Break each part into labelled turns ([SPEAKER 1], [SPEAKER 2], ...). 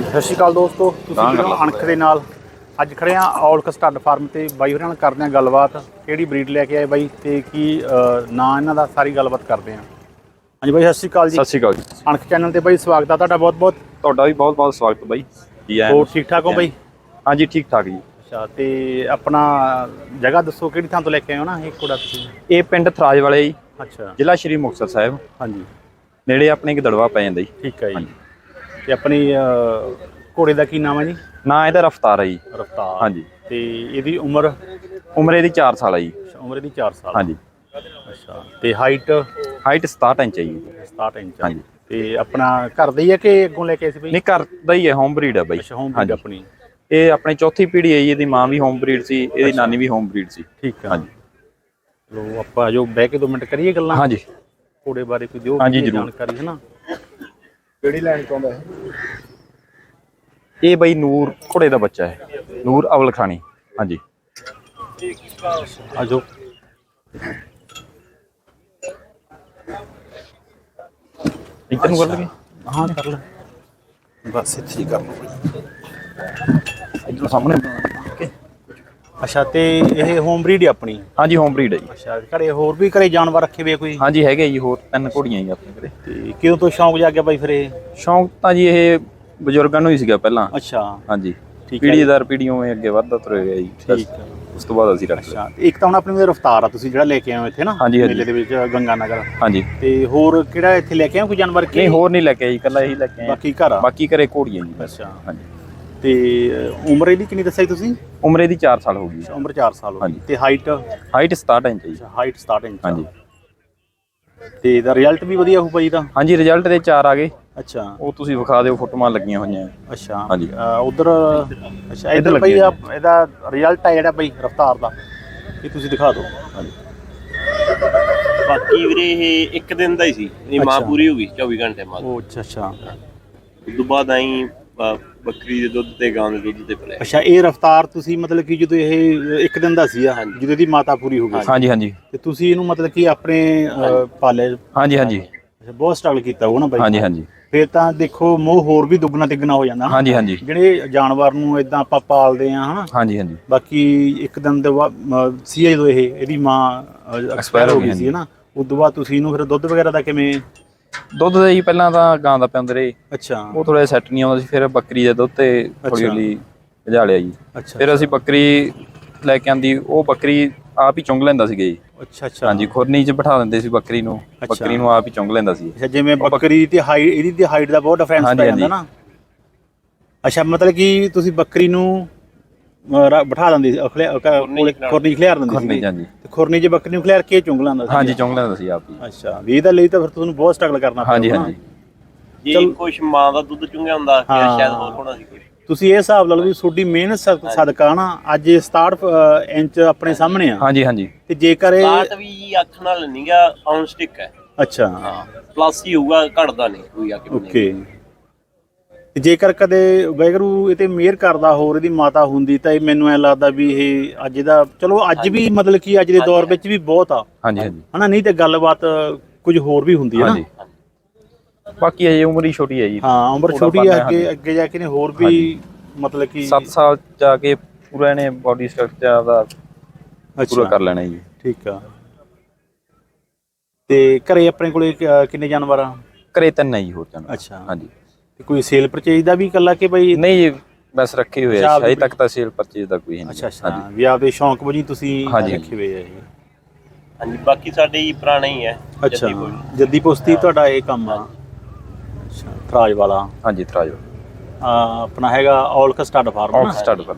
[SPEAKER 1] ਸਤਿ ਸ਼੍ਰੀ ਅਕਾਲ ਦੋਸਤੋ ਤੁਸੀਂ
[SPEAKER 2] ਕਰ
[SPEAKER 1] ਅਣਖ ਦੇ ਨਾਲ ਅੱਜ ਖੜੇ ਆ ਔਲਕ ਸਟੱਡ ਫਾਰਮ ਤੇ। ਬਾਈ ਹੋਰਾਂ ਨਾਲ ਕਰਦੇ ਆ ਗੱਲਬਾਤ ਕਿਹੜੀ ਬਰੀਡ ਲੈ ਕੇ ਆਏ ਬਾਈ ਤੇ ਕੀ ਨਾਂ ਇਹਨਾਂ ਦਾ ਸਾਰੀ ਗੱਲਬਾਤ ਕਰਦੇ ਆ ਹਾਂਜੀ ਬਾਈ ਸਤਿ ਸ਼੍ਰੀ ਅਕਾਲ ਜੀ।
[SPEAKER 2] ਸਤਿ ਸ਼੍ਰੀ ਅਕਾਲ ਜੀ।
[SPEAKER 1] ਅਣਖ ਚੈਨਲ ਤੇ ਬਾਈ ਸਵਾਗਤ ਆ ਤੁਹਾਡਾ ਬਹੁਤ ਬਹੁਤ
[SPEAKER 2] ਤੁਹਾਡਾ ਵੀ ਬਹੁਤ ਬਹੁਤ ਸਵਾਗਤ ਬਾਈ। ਜੀ ਆਇਆਂ
[SPEAKER 1] ਹੋਰ ਠੀਕ ਠਾਕ ਹੋ ਬਾਈ?
[SPEAKER 2] ਹਾਂਜੀ ਠੀਕ ਠਾਕ ਜੀ।
[SPEAKER 1] ਅੱਛਾ ਤੇ ਆਪਣਾ ਜਗ੍ਹਾ ਦੱਸੋ ਕਿਹੜੀ ਥਾਂ ਤੋਂ ਲੈ ਕੇ ਆਏ ਹੋ ਨਾ ਇਹ ਕੋੜਾ ਤੁਸੀਂ?
[SPEAKER 2] ਇਹ ਪਿੰਡ ਥਰਾਜ ਵਾਲੇ ਜੀ।
[SPEAKER 1] ਅੱਛਾ।
[SPEAKER 2] ਜ਼ਿਲ੍ਹਾ ਸ਼੍ਰੀ ਮੁਕਤਸਰ ਸਾਹਿਬ।
[SPEAKER 1] ਹਾਂਜੀ।
[SPEAKER 2] ਨੇੜੇ ਆਪਣੇ ਗਦੜਵਾ ਪੈ ਜਾਂਦਾ ਜੀ।
[SPEAKER 1] ਠੀਕ ਹੈ ਜੀ। ਤੇ ਆਪਣੀ ਘੋੜੇ ਦਾ ਕੀ ਨਾਮ ਹੈ ਜੀ?
[SPEAKER 2] ਨਾਂ ਇਹਦਾ ਰਫਤਾਰ ਹੈ ਜੀ।
[SPEAKER 1] ਰਫਤਾਰ।
[SPEAKER 2] ਹਾਂਜੀ।
[SPEAKER 1] ਤੇ ਇਹਦੀ ਉਮਰ?
[SPEAKER 2] ਉਮਰ ਇਹਦੀ 4 ਸਾਲ ਹੈ ਜੀ।
[SPEAKER 1] ਉਮਰ ਇਹਦੀ 4 ਸਾਲ।
[SPEAKER 2] ਹਾਂਜੀ।
[SPEAKER 1] ਅੱਛਾ ਤੇ ਹਾਈਟ
[SPEAKER 2] ਹਾਈਟ 67 ਇੰਚ ਹੈ ਜੀ।
[SPEAKER 1] 67 ਇੰਚ।
[SPEAKER 2] ਹਾਂਜੀ।
[SPEAKER 1] ਤੇ ਆਪਣਾ ਘਰ ਦਾ ਹੀ ਹੈ ਕਿ ਅੱਗੋਂ ਲੈ ਕੇ ਆਏ ਸੀ ਬਈ?
[SPEAKER 2] ਨਹੀਂ ਘਰ ਦਾ ਹੀ ਹੈ ਹੋਮ ਬਰੀਡ ਹੈ ਬਾਈ।
[SPEAKER 1] ਅੱਛਾ ਹੋਮ
[SPEAKER 2] ਹਾਂਜੀ।
[SPEAKER 1] ਆਪਣੀ।
[SPEAKER 2] ਇਹ ਆਪਣੀ ਚੌਥੀ ਪੀੜ੍ਹੀ ਹੈ ਜੀ ਇਹਦੀ ਮਾਂ ਵੀ ਹੋਮ ਬਰੀਡ ਸੀ ਇਹਦੀ ਨਾਨੀ ਵੀ ਹੋਮ ਬਰੀਡ ਸੀ।
[SPEAKER 1] ਠੀਕ ਹੈ
[SPEAKER 2] ਹਾਂਜੀ।
[SPEAKER 1] ਲੋ ਆਪਾਂ ਜੋ ਬਹਿ ਕੇ ਦੋ ਮਿੰਟ ਕਰੀਏ ਗੱਲਾਂ।
[SPEAKER 2] ਹਾਂਜੀ।
[SPEAKER 1] ਘੋੜੇ ਬਾਰੇ ਕੋਈ ਦਿਓ
[SPEAKER 2] ਹਾਂਜੀ, ਜ਼ਰੂਰ।
[SPEAKER 1] ਜਾਣਕਾਰੀ ਹੈ ਨਾ? ਕਿਹੜੀ ਲਾਈਨ ਚਾਹੁੰਦਾ ਹੈ
[SPEAKER 2] ਇਹ? ਬਾਈ ਨੂਰ ਘੋੜੇ ਦਾ ਬੱਚਾ ਹੈ। ਨੂਰ ਅਵਲ ਖਾਨੀ ਹਾਂਜੀ।
[SPEAKER 1] ਆਜੋ।
[SPEAKER 2] ਇੱਧਰ ਨੂੰ ਕਰ ਲਗੇ
[SPEAKER 1] ਹਾਂ ਕਰ ਲੈ ਬਸ ਇੱਥੇ ਹੀ ਕਰ ਲਓ।
[SPEAKER 2] ਇੱਧਰ ਸਾਹਮਣੇ।
[SPEAKER 1] ਅੱਛਾ ਤੇ ਇਹ ਹੋਮ ਬਰੀਡ ਹੈ ਆਪਣੀ?
[SPEAKER 2] ਹਾਂਜੀ ਹੋਮ ਬਰੀਡ ਹੈ ਜੀ।
[SPEAKER 1] ਅੱਛਾ ਘਰੇ ਹੋਰ ਵੀ ਘਰੇ ਜਾਨਵਰ ਰੱਖੇ ਵੇ ਕੋਈ?
[SPEAKER 2] ਹਾਂਜੀ ਹੈਗੇ ਜੀ ਹੋਰ ਤਿੰਨ ਘੋੜੀਆਂ ਜੀ ਆਪਣੇ ਘਰੇ।
[SPEAKER 1] ਤੇ ਕਿਉਂ ਤੋਂ ਸ਼ੌਂਕ ਜਾਗਿਆ ਬਾਈ ਫਿਰ ਇਹ?
[SPEAKER 2] ਸ਼ੌਂਕ ਤਾਂ ਜੀ ਇਹ ਬਜ਼ੁਰਗਾਂ ਨੂੰ ਹੀ ਸੀਗਾ ਪਹਿਲਾਂ।
[SPEAKER 1] ਅੱਛਾ।
[SPEAKER 2] ਹਾਂਜੀ।
[SPEAKER 1] ਠੀਕ ਹੈ
[SPEAKER 2] ਪੀੜੀ ਦਰ ਪੀੜੀ ਉਵੇਂ ਅੱਗੇ ਵੱਧਦਾ ਤੁਰ ਗਿਆ ਜੀ।
[SPEAKER 1] ਠੀਕ ਹੈ
[SPEAKER 2] ਉਸ ਤੋਂ ਬਾਅਦ ਅਸੀਂ ਰੱਖ ਲਿਆ
[SPEAKER 1] ਅੱਛਾ ਇੱਕ ਤਾਂ ਹੁਣ ਆਪਣੀ ਰਫਤਾਰ ਆ ਤੁਸੀਂ ਜਿਹੜਾ ਲੈ ਕੇ ਆਏ ਹੋ ਇੱਥੇ ਨਾ। ਮੇਲੇ ਦੇ ਵਿੱਚ ਗੰਗਾ ਨਗਰ।
[SPEAKER 2] ਹਾਂਜੀ।
[SPEAKER 1] ਤੇ ਹੋਰ ਕਿਹੜਾ ਇੱਥੇ ਲੈ ਕੇ ਆਏ ਕੋਈ ਜਾਨਵਰ ਕਿ?
[SPEAKER 2] ਨਹੀਂ ਹੋਰ ਨਹੀਂ ਲੈ ਕੇ ਆਈ ਇਕੱਲਾ ਇਹੀ ਲੈ ਕੇ ਆਏ
[SPEAKER 1] ਬਾਕੀ ਘਰ ਆ?
[SPEAKER 2] ਬਾਕੀ ਘਰੇ ਘੋੜੀਆਂ ਜੀ
[SPEAKER 1] ਅੱਛਾ।
[SPEAKER 2] ਹਾਂਜੀ।
[SPEAKER 1] ਤੇ ਅ, ਉਮਰ ਇਹਦੀ ਕਿੰਨੀ ਦੱਸਿਆ ਜੀ ਤੁਸੀਂ?
[SPEAKER 2] ਉਮਰ ਇਹਦੀ 4 ਸਾਲ ਹੋ ਗਈ
[SPEAKER 1] ਉਮਰ 4 ਸਾਲ ਹੋ ਗਈ।
[SPEAKER 2] ਹਾਂਜੀ।
[SPEAKER 1] ਤੇ ਹਾਈਟ
[SPEAKER 2] ਹਾਈਟ 67 ਇੰਚ ਹੈ ਜੀ।
[SPEAKER 1] ਹਾਈਟ 67 ਇੰਚ ਆ।
[SPEAKER 2] ਹਾਂਜੀ।
[SPEAKER 1] ਤੇ ਇਹਦਾ ਰਿਜ਼ਲਟ ਵੀ ਵਧੀਆ ਹੋਊ ਭਾਈ ਦਾ?
[SPEAKER 2] ਹਾਂਜੀ ਰਿਜ਼ਲਟ ਦੇ 4 ਆ ਗਏ।
[SPEAKER 1] ਅੱਛਾ।
[SPEAKER 2] ਉਹ ਤੁਸੀਂ ਵਿਖਾ ਦਿਓ ਫੋਟੋਆਂ ਲੱਗੀਆਂ ਹੋਈਆਂ।
[SPEAKER 1] ਅੱਛਾ।
[SPEAKER 2] ਹਾਂਜੀ।
[SPEAKER 1] ਉਧਰ ਅੱਛਾ
[SPEAKER 2] ਇੱਧਰ
[SPEAKER 1] ਇਧਰ ਭਾਈ
[SPEAKER 2] ਲੱਗੀ
[SPEAKER 1] ਆ- ਇਹਦਾ ਰਿਜ਼ਲਟ ਆ ਜਿਹੜਾ ਭਾਈ ਰਫਤਾਰ ਦਾ। ਇਹ ਤੁਸੀਂ ਦਿਖਾ ਦਿਓ।
[SPEAKER 2] ਹਾਂਜੀ।
[SPEAKER 3] ਬਾਕੀ ਵੀਰੇ ਇਹ ਇੱਕ ਦਿਨ ਦਾ ਹੀ ਸੀ। ਇਹ ਮਾਂ
[SPEAKER 1] ਅੱਛਾ।
[SPEAKER 3] ਪੂਰੀ ਹੋ ਗਈ 24 ਘੰਟੇ ਬਾਅਦ
[SPEAKER 1] ਉਹ ਅੱਛਾ ਅੱਛਾ।
[SPEAKER 3] ਉਸ ਤੋਂ ਬਾਅਦ ਆਈ ਬੱਕਰੀ ਦੇ ਦੁੱਧ ਤੇ ਗਾਂ ਦੇ ਦੁੱਧ ਤੇ ਪਲੇ
[SPEAKER 1] ਅੱਛਾ ਇਹ ਰਫਤਾਰ ਤੁਸੀਂ ਮਤਲਬ ਕਿ ਜਦੋਂ ਇਹ ਇੱਕ ਦਿਨ ਦਾ ਸੀ ਆ
[SPEAKER 3] ਹਾਂਜੀ।
[SPEAKER 1] ਜਦੋਂ ਇਹਦੀ ਮਾਤਾ ਪੂਰੀ ਹੋ ਗਈ
[SPEAKER 2] ਹਾਂਜੀ ਹਾਂਜੀ।
[SPEAKER 1] ਤੇ ਤੁਸੀਂ ਇਹਨੂੰ ਮਤਲਬ ਕਿ ਆਪਣੇ ਪਾਲੇ
[SPEAKER 2] ਹਾਂਜੀ ਹਾਂਜੀ।
[SPEAKER 1] ਅੱਛਾ, ਬਹੁਤ ਸਟਰਗਲ ਕੀਤਾ ਨਾ ਬਾਈ।
[SPEAKER 2] ਹਾਂਜੀ ਹਾਂਜੀ।
[SPEAKER 1] ਫਿਰ ਤਾਂ ਦੇਖੋ ਮੋਹ ਹੋਰ ਵੀ ਦੁੱਗਣਾ ਤਿੱਗਣਾ ਹੋ ਜਾਂਦਾ।
[SPEAKER 2] ਹਾਂਜੀ ਹਾਂਜੀ।
[SPEAKER 1] ਜਿਹੜੇ ਜਾਨਵਰ ਨੂੰ ਇਦਾਂ ਆਪਾਂ ਪਾਲਦੇ ਆ ਹਨਾ।
[SPEAKER 2] ਹਾਂਜੀ ਹਾਂਜੀ।
[SPEAKER 1] ਬਾਕੀ ਇੱਕ ਦਿਨ ਦੇ ਬਾਅਦ ਸੀ ਜਦੋਂ ਇਹ ਇਹਦੀ ਮਾਂ ਐਕਸਪਾਇਰ ਹੋ ਗਈ ਸੀ ਹਨਾ। ਉਸ ਤੋਂ ਬਾਅਦ ਤੁਸੀਂ ਇਹਨੂੰ ਫਿਰ ਦੁੱਧ ਵਗੈਰਾ ਦਾ ਕਿਵੇਂ
[SPEAKER 2] ਦੁੱਧ ਦੇ ਜੀ ਪਹਿਲਾਂ ਤਾਂ ਗਾਂ ਦਾ ਪਿਆਉਂਦੇ ਰਹੇ।
[SPEAKER 1] ਅੱਛਾ।
[SPEAKER 2] ਉਹ ਥੋੜਾ ਸੈੱਟ ਨਹੀਂ ਆਉਂਦਾ ਸੀ ਫਿਰ ਬੱਕਰੀ ਦੇ ਦੁੱਧ ਤੇ
[SPEAKER 1] ਅੱਛਾ।
[SPEAKER 2] ਹੌਲੀ ਭਜਾ ਲਿਆ ਜੀ।
[SPEAKER 1] ਅੱਛਾ
[SPEAKER 2] ਫਿਰ ਅਸੀਂ ਬੱਕਰੀ ਲੈ ਕੇ ਆਂਦੀ ਉਹ ਬੱਕਰੀ ਆਪ ਹੀ ਚੁੰਗ ਲੈਂਦਾ ਸੀਗਾ ਜੀ।
[SPEAKER 1] ਅੱਛਾ ਅੱਛਾ।
[SPEAKER 2] ਹਾਂਜੀ ਖੁਰਨੀ 'ਚ ਬਿਠਾ ਦਿੰਦੇ ਸੀ ਬੱਕਰੀ ਨੂੰ। ਬੱਕਰੀ ਨੂੰ ਆਪ ਹੀ ਚੁੰਗ ਲੈਂਦਾ ਸੀ।
[SPEAKER 1] ਅੱਛਾ ਜਿਵੇਂ ਬੱਕਰੀ ਤੇ ਹਾਈਟ ਇਹਦੀ ਤੇ ਹਾਈਟ ਦਾ ਬਹੁਤ ਡਿਫਰੈਂਸ ਪੈ ਜਾਂਦਾ। ਨਾ। ਅੱਛਾ ਮਤਲਬ ਕਿ ਤੁਸੀਂ ਬੱਕਰੀ ਨੂੰ ਰ- ਬਿਠਾ ਦਿੰਦੇ ਸੀ ਅਖਲੇ ਕੋਲੇ ਖੁਰਨੀ ਖਿਲਾਰ ਦਿੰਦੇ
[SPEAKER 2] ਖੁਰਨੀ
[SPEAKER 1] ਸੀ
[SPEAKER 2] ਹਾਂਜੀ।
[SPEAKER 1] ਤੇ ਖੁਰਨੀ 'ਚ ਬੱਕਰੀ ਨੂੰ ਖਿਲਾਰ ਕੇ ਚੁੰਗ ਲਾਂਦਾ ਸੀ
[SPEAKER 2] ਹਾਂਜੀ ਚੁੰਗ ਲੈਂਦਾ ਸੀ ਆਪ ਹੀ।
[SPEAKER 1] ਅੱਛਾ ਵੀ ਇਹਦੇ ਲਈ ਤਾਂ ਫਿਰ ਤੁਹਾਨੂੰ ਬਹੁਤ ਸਟਰਗਲ ਕਰਨਾ
[SPEAKER 2] ਹਾਂਜੀ
[SPEAKER 1] ਪਊਗਾ ਨਾ।
[SPEAKER 2] ਹਾਂਜੀ।
[SPEAKER 3] ਜੇ ਕੁਛ ਮਾਂ ਦਾ ਦੁੱਧ ਚੁੰਗਿਆ ਹੁੰਦਾ
[SPEAKER 1] ਹਾਂ।
[SPEAKER 3] ਸ਼ਾਇਦ ਹੋਰ ਹੋਣਾ ਸੀ ਕੁਛ।
[SPEAKER 1] ਤੁਸੀਂ ਇਹ ਹਿਸਾਬ ਲਾ ਲਓ ਵੀ ਤੁਹਾਡੀ ਮਿਹਨਤ ਸਦ- ਸਦਕਾ ਨਾ ਅੱਜ ਇਹ 67 ਅ, ਇੰਚ ਆਪਣੇ ਸਾਹਮਣੇ ਆ।
[SPEAKER 2] ਹਾਂਜੀ ਹਾਂਜੀ।
[SPEAKER 1] ਤੇ ਜੇਕਰ ਇਹ
[SPEAKER 3] ਕਾਟ ਵੀ ਅੱਖ ਨਾਲ ਨਹੀਂਗਾ ਔਨ ਸਟਿਕ ਹੈ।
[SPEAKER 1] ਅੱਛਾ।
[SPEAKER 3] ਹਾਂ। ਪਲੱਸ ਹੀ ਹੋਊਗਾ ਘਟਦਾ ਨਹੀਂ ਕੋਈ ਆ ਕੇ ਬਣੇਗਾ।
[SPEAKER 1] ਓਕੇ ਤੇ ਜੇਕਰ ਕਦੇ ਵੈਗਰੂ ਇਹ ਤੇ ਮਿਹਰ ਕਰਦਾ ਹੋਰ ਇਹਦੀ ਮਾਤਾ ਹੁੰਦੀ ਤਾਂ ਇਹ ਮੈਨੂੰ ਐ ਲੱਗਦਾ ਵੀ ਇਹ ਅੱਜ ਦਾ ਚਲੋ ਅੱਜ ਵੀ ਮਤਲਬ ਕਿ ਅੱਜ ਦੇ ਦੌਰ ਵਿੱਚ ਵੀ ਬਹੁਤ ਆ।
[SPEAKER 2] ਹਾਂਜੀ ਹਾਂਜੀ।
[SPEAKER 1] ਹਨਾ ਨਹੀਂ ਤੇ ਗੱਲਬਾਤ ਕੁਝ ਹੋਰ ਵੀ ਹੁੰਦੀ ਹੈ ਨਾ।
[SPEAKER 2] ਹਾਂਜੀ। ਬਾਕੀ ਅਜੇ ਉਮਰ ਹੀ ਛੋਟੀ ਹੈ ਜੀ।
[SPEAKER 1] ਹਾਂ ਉਮਰ ਛੋਟੀ ਹੈ ਅੱਗੇ ਅੱਗੇ ਜਾ ਕੇ ਨੇ ਹੋਰ ਵੀ ਮਤਲਬ ਕਿ
[SPEAKER 2] 7 ਸਾਲ ਜਾ ਕੇ ਪੂਰਾ ਇਹਨੇ ਬਾਡੀ ਸਟਰਕਚਰ ਦਾ ਪੂਰਾ ਕਰ ਲੈਣਾ ਜੀ।
[SPEAKER 1] ਠੀਕ ਆ। ਤੇ ਘਰੇ ਆਪਣੇ ਕੋਲੇ ਕਿੰਨੇ ਜਾਨਵਰ ਆ?
[SPEAKER 2] ਘਰੇ ਤਿੰਨ ਹੈ ਜੀ ਹੋਰ
[SPEAKER 1] ਅੱਛਾ।
[SPEAKER 2] ਹਾਂਜੀ।
[SPEAKER 1] ਕੋਈ ਸੇਲ ਪਰਚੇਜ ਦਾ ਵੀ ਇਕੱਲਾ ਕਿ ਬਈ
[SPEAKER 2] ਨਹੀਂ ਜੀ ਬਸ ਰੱਖੇ ਆ
[SPEAKER 1] ਆਪ
[SPEAKER 2] ਅਜੇ ਤੱਕ ਤਾਂ ਸੇਲ ਪਰਚੇਜ ਦਾ ਕੋਈ ਹੈ ਨਹੀਂ
[SPEAKER 1] ਅੱਛਾ ਅੱਛਾ। ਵੀ ਆਪਦੇ ਸ਼ੌਂਕ ਵਜੀ ਤੁਸੀਂ ਰੱਖੇ ਹੋਏ ਆ ਇਹ
[SPEAKER 3] ਹਾਂਜੀ ਬਾਕੀ ਸਾਡੇ ਹੀ ਪੁਰਾਣਾ ਹੀ ਹੈ
[SPEAKER 1] ਅੱਛਾ।
[SPEAKER 3] ਜੱਦੀ
[SPEAKER 1] ਪੁਸਤੀ ਤੁਹਾਡਾ ਇਹ ਕੰਮ ਆ। ਅੱਛਾ ਫਰਾਜ ਵਾਲਾ।
[SPEAKER 2] ਹਾਂਜੀ ਤਰਾਜੋ
[SPEAKER 1] ਆ, ਆਪਣਾ ਹੈਗਾ ਔਲਕ ਸਟੱਡ ਫਾਰਮ ਨਾ?
[SPEAKER 2] ਸਟਾਰਟ ਕਰ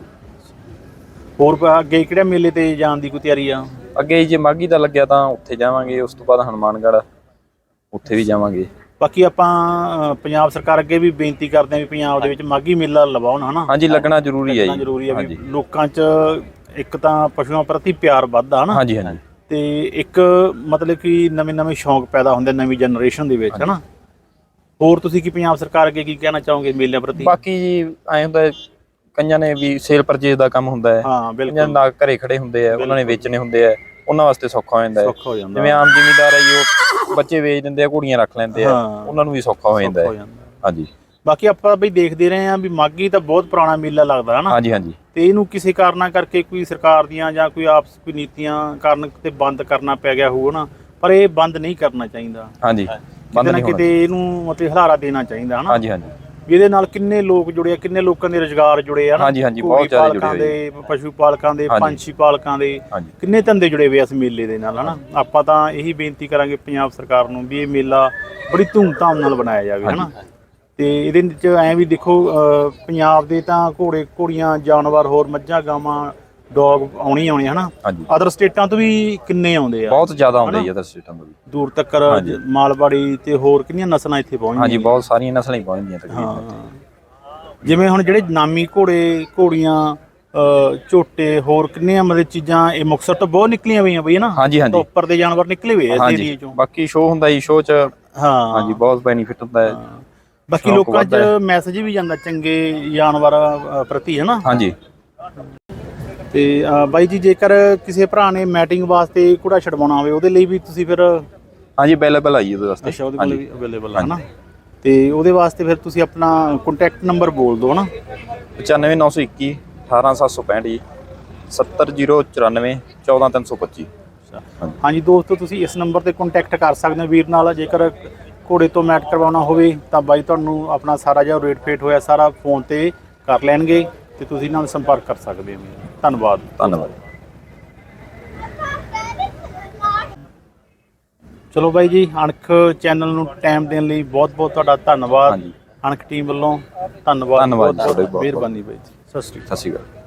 [SPEAKER 1] ਹੋਰ ਪ- ਅੱਗੇ ਕਿਹੜੇ ਮੇਲੇ ਤੇ ਜਾਣ ਦੀ ਕੋਈ ਤਿਆਰੀ ਆ?
[SPEAKER 2] ਅੱਗੇ ਜੇ ਮਾਗੀ ਦਾ ਲੱਗਿਆ ਤਾਂ ਉੱਥੇ ਜਾਵਾਂਗੇ ਉਸ ਤੋਂ ਬਾਅਦ ਹਨੂਮਾਨਗੜ੍ਹ ਉੱਥੇ ਵੀ ਜਾਵਾਂਗੇ।
[SPEAKER 1] ਬਾਕੀ ਆਪਾਂ ਅ, ਪੰਜਾਬ ਸਰਕਾਰ ਅੱਗੇ ਵੀ ਬੇਨਤੀ ਕਰਦੇ ਆ ਵੀ ਪੰਜਾਬ ਦੇ ਵਿੱਚ ਮਾਗੀ ਮੇਲਾ ਲਵਾਉਣ ਹਨਾ?
[SPEAKER 2] ਹਾਂਜੀ ਲੱਗਣਾ ਜ਼ਰੂਰੀ ਹੈ
[SPEAKER 1] ਲੱਗਣਾ
[SPEAKER 2] ਜੀ
[SPEAKER 1] ਜ਼ਰੂਰੀ ਆ ਵੀ
[SPEAKER 2] ਹਾਂਜੀ।
[SPEAKER 1] ਲੋਕਾਂ 'ਚ ਇੱਕ ਤਾਂ ਪਸ਼ੂਆਂ ਪ੍ਰਤੀ ਪਿਆਰ ਵੱਧਦਾ ਹਨਾ?
[SPEAKER 2] ਹਾਂਜੀ ਹਾਂਜੀ।
[SPEAKER 1] ਤੇ ਇੱਕ ਮਤਲਬ ਕਿ ਨਵੇਂ ਨਵੇਂ ਸ਼ੌਂਕ ਪੈਦਾ ਹੁੰਦੇ ਨਵੀਂ ਜਨਰੇਸ਼ਨ ਦੇ ਵਿੱਚ ਹਨਾ? ਹੋਰ ਤੁਸੀਂ ਕੀ ਪੰਜਾਬ ਸਰਕਾਰ ਅੱਗੇ ਕੀ ਕਹਿਣਾ ਚਾਹੋਗੇ ਮੇਲਿਆਂ ਪ੍ਰਤੀ?
[SPEAKER 2] ਬਾਕੀ ਜੀ ਐਂ ਹੁੰਦਾ ਹੈ, ਕਈਆਂ ਨੇ ਵੀ ਸੇਲ ਪਰਚੇਜ ਦਾ ਕੰਮ ਹੁੰਦਾ ਹੈ।
[SPEAKER 1] ਹਾਂ
[SPEAKER 2] ਕਈਆਂ
[SPEAKER 1] ਬਿਲਕੁਲ
[SPEAKER 2] ਨਾ ਘਰੇ ਖੜੇ ਹੁੰਦੇ ਆ ਉਹਨਾਂ ਨੇ ਵੇਚਣੇ ਹੁੰਦੇ ਆ ਉਹਨਾਂ ਵਾਸਤੇ ਸੌਖਾ ਹੋ ਜਾਂਦਾ ਹੈ।
[SPEAKER 1] ਸੌਖਾ ਹੋ ਜਾਂਦਾ।
[SPEAKER 2] ਜਿਵੇਂ ਆਮ ਜ਼ਿਮੀਂਦਾਰ ਹੈ ਜੀ ਉਹ ਬੱਚੇ ਵੇਚ ਦਿੰਦੇ ਆ ਕੁੜੀਆਂ ਰੱਖ ਲੈਂਦੇ ਆ।
[SPEAKER 1] ਹਾਂ।
[SPEAKER 2] ਉਹਨਾਂ ਨੂੰ ਵੀ ਸੌਖਾ ਹੋ ਜਾਂਦਾ
[SPEAKER 1] ਸੌਖਾ ਹੋ
[SPEAKER 2] ਹੈ।
[SPEAKER 1] ਜਾਂਦਾ
[SPEAKER 2] ਹਾਂਜੀ।
[SPEAKER 1] ਬਾਕੀ ਆਪਾਂ ਬਈ ਦੇਖਦੇ ਰਹੇ ਆ ਵੀ ਮਾਗੀ ਤਾਂ ਬਹੁਤ ਪੁਰਾਣਾ ਮੇਲਾ ਲੱਗਦਾ ਹੈ ਨਾ
[SPEAKER 2] ਹਾਂਜੀ ਹਾਂਜੀ।
[SPEAKER 1] ਤੇ ਇਹਨੂੰ ਕਿਸੇ ਕਾਰਨਾਂ ਕਰਕੇ ਕੋਈ ਸਰਕਾਰ ਦੀਆਂ ਜਾਂ ਕੋਈ ਆਪਸ ਕੋਈ ਨੀਤੀਆਂ ਕਾਰਨ ਤੇ ਬੰਦ ਕਰਨਾ ਪੈ ਗਿਆ ਹੋਊ ਨਾ ਪਰ ਇਹ ਬੰਦ ਨਹੀਂ ਕਰਨਾ ਚਾਹੀਦਾ।
[SPEAKER 2] ਹਾਂਜੀ। ਬੰਦ
[SPEAKER 1] ਕਿਤੇ ਨਾ
[SPEAKER 2] ਨਹੀਂ ਹੋਣਾ
[SPEAKER 1] ਕਿਤੇ ਇਹਨੂੰ ਮਤਲਬ ਹਲਾਰਾ ਦੇਣਾ ਚਾਹੀਦਾ ਹਨਾ?
[SPEAKER 2] ਹਾਂਜੀ ਹਾਂਜੀ।
[SPEAKER 1] ਵੀ ਇਹਦੇ ਨਾਲ ਕਿੰਨੇ ਲੋਕ ਜੁੜੇ ਆ ਕਿੰਨੇ ਲੋਕਾਂ ਦੇ ਰੁਜ਼ਗਾਰ ਜੁੜੇ ਆ
[SPEAKER 2] ਹਾਂਜੀ, ਹਾਂਜੀ, ਬਹੁਤ ਜ਼ਿਆਦਾ ਜੁੜੇ
[SPEAKER 1] ਦੇ ਪਸ਼ੂ ਪਾਲਕਾਂ ਦੇ। ਪੰਛੀ ਪਾਲਕਾਂ ਦੇ ਕਿੰਨੇ ਧੰਦੇ ਜੁੜੇ ਹੋਏ ਆ ਇਸ ਮੇਲੇ ਦੇ ਨਾਲ ਹਨਾ? ਆਪਾਂ ਤਾਂ ਇਹੀ ਬੇਨਤੀ ਕਰਾਂਗੇ ਪੰਜਾਬ ਸਰਕਾਰ ਨੂੰ ਵੀ ਇਹ ਮੇਲਾ ਬੜੀ ਧੂਮਧਾਮ ਨਾਲ ਬਣਾਇਆ ਜਾਵੇ ਹਨਾ? ਤੇ ਇਹਦੇ ਵਿੱਚ ਐ ਵੀ ਦੇਖੋ ਪੰਜਾਬ ਦੇ ਤਾਂ ਘੋੜੇ ਘੋੜੀਆਂ ਜਾਨਵਰ ਹੋਰ ਮੱਝਾਂ ਗਾਵਾਂ ਡੌਗ ਆਉਣੀ ਆਉਣੇ ਹਨਾ?
[SPEAKER 2] ਹਾਂਜੀ।
[SPEAKER 1] ਅਦਰ ਸਟੇਟਾਂ ਤੋਂ ਵੀ ਕਿੰਨੇ ਆਉਂਦੇ ਆ?
[SPEAKER 2] ਬਹੁਤ ਜ਼ਿਆਦਾ ਆਉਂਦੇ? ਜੀ ਅਦਰ ਸਟੇਟਾਂ ਤੋਂ ਵੀ।
[SPEAKER 1] ਦੂਰ ਤੱਕ। ਮਾਲਵਾੜੀ ਤੇ ਹੋਰ ਕਿੰਨੀਆਂ ਨਸਲਾਂ ਇੱਥੇ ਪਹੁੰਚਦੀਆਂ
[SPEAKER 2] ਹਾਂਜੀ ਬਹੁਤ ਸਾਰੀਆਂ ਨਸਲਾਂ ਹੀ ਪਹੁੰਚਦੀਆਂ ਤਕਰੀਬਨ
[SPEAKER 1] ਜਿਵੇਂ ਹੁਣ ਜਿਹੜੇ ਨਾਮੀ ਘੋੜੇ ਘੋੜੀਆਂ ਝੋਟੇ ਹੋਰ ਕਿੰਨੀਆਂ ਮਤਲਬ ਚੀਜ਼ਾਂ ਇਹ ਮੁਕਤਸਰ ਤੋਂ ਬਹੁਤ ਨਿਕਲੀਆਂ ਹੋਈਆਂ ਬਈ ਨਾ
[SPEAKER 2] ਹਾਂਜੀ ਹਾਂਜੀ।
[SPEAKER 1] ਉੱਪਰ ਦੇ ਜਾਨਵਰ ਨਿਕਲੇ ਹੋਏ ਆ ਇਸ ਏਰੀਏ ਚੋਂ।
[SPEAKER 2] ਬਾਕੀ ਸ਼ੋਅ ਹੁੰਦਾ ਜੀ ਸ਼ੋਅ ਚ
[SPEAKER 1] ਹਾਂ।
[SPEAKER 2] ਹਾਂਜੀ ਬਹੁਤ ਬੈਨੀਫਿਟ ਹੁੰਦਾ ਹੈ।
[SPEAKER 1] ਬਾਕੀ ਲੋਕਾਂ 'ਚ ਮੈਸੇਜ ਵੀ ਜਾਂਦਾ ਚੰਗੇ ਜਾਨਵਰ ਪ੍ਰਤੀ ਹੈ ਨਾ
[SPEAKER 2] ਹਾਂਜੀ।
[SPEAKER 1] ਤੇ ਬਾਈ ਜੀ ਜੇਕਰ ਕਿਸੇ ਭਰਾ ਨੇ ਮੈਟਿੰਗ ਵਾਸਤੇ ਘੋੜਾ ਛਡਵਾਉਣਾ ਹੋਵੇ ਉਹਦੇ ਲਈ ਵੀ ਤੁਸੀਂ ਫਿਰ
[SPEAKER 2] ਹਾਂਜੀ ਅਵੇਲੇਬਲ ਆਈ ਉਹਦੇ ਵਾਸਤੇ।
[SPEAKER 1] ਅੱਛਾ ਉਹਦੇ ਕੋਲ ਵੀ ਅਵੇਲੇਬਲ ਹੈ ਨਾ ਤੇ ਉਹਦੇ ਵਾਸਤੇ ਫਿਰ ਤੁਸੀਂ ਆਪਣਾ ਕੰਟੈਕਟ ਨੰਬਰ ਬੋਲ ਦਿਓ ਨਾ
[SPEAKER 2] 95921 18765 ਜੀ। 70094 14325
[SPEAKER 1] ਹਾਂਜੀ ਦੋਸਤੋ ਤੁਸੀਂ ਇਸ ਨੰਬਰ ਤੇ ਕੰਟੈਕਟ ਕਰ ਸਕਦੇ ਹੋ ਵੀਰ ਨਾਲ। ਜੇਕਰ ਘੋੜੇ ਤੋਂ ਮੈਟ ਕਰਵਾਉਣਾ ਹੋਵੇ ਤਾਂ ਬਾਈ ਤੁਹਾਨੂੰ ਆਪਣਾ ਸਾਰਾ ਜਿਹਾ ਰੇਟ ਫੇਟ ਹੋਇਆ ਸਾਰਾ ਫੋਨ ਤੇ ਕਰ ਲੈਣਗੇ ਤੇ ਤੁਸੀਂ ਨਾਲ ਸੰਪਰਕ ਕਰ ਸਕਦੇ ਹੋ ਧੰਨਵਾਦ।
[SPEAKER 2] ਧੰਨਵਾਦ।
[SPEAKER 1] ਚਲੋ ਬਾਈ ਜੀ ਅਣਖ ਚੈਨਲ ਨੂੰ ਟਾਈਮ ਦੇਣ ਲਈ ਬਹੁਤ ਬਹੁਤ ਤੁਹਾਡਾ ਧੰਨਵਾਦ।
[SPEAKER 2] ਹਾਂਜੀ।
[SPEAKER 1] ਅਣਖ ਟੀਮ ਵੱਲੋਂ ਧੰਨਵਾਦ
[SPEAKER 2] ਧੰਨਵਾਦ ਤੁਹਾਡਾ ਬਹੁਤ-
[SPEAKER 1] ਮਿਹਰਬਾਨੀ ਬਾਈ ਜੀ। ਸਤਿ ਸ਼੍ਰੀ ਅਕਾਲ।
[SPEAKER 2] ਸਤਿ ਸ਼੍ਰੀ ਅਕਾਲ।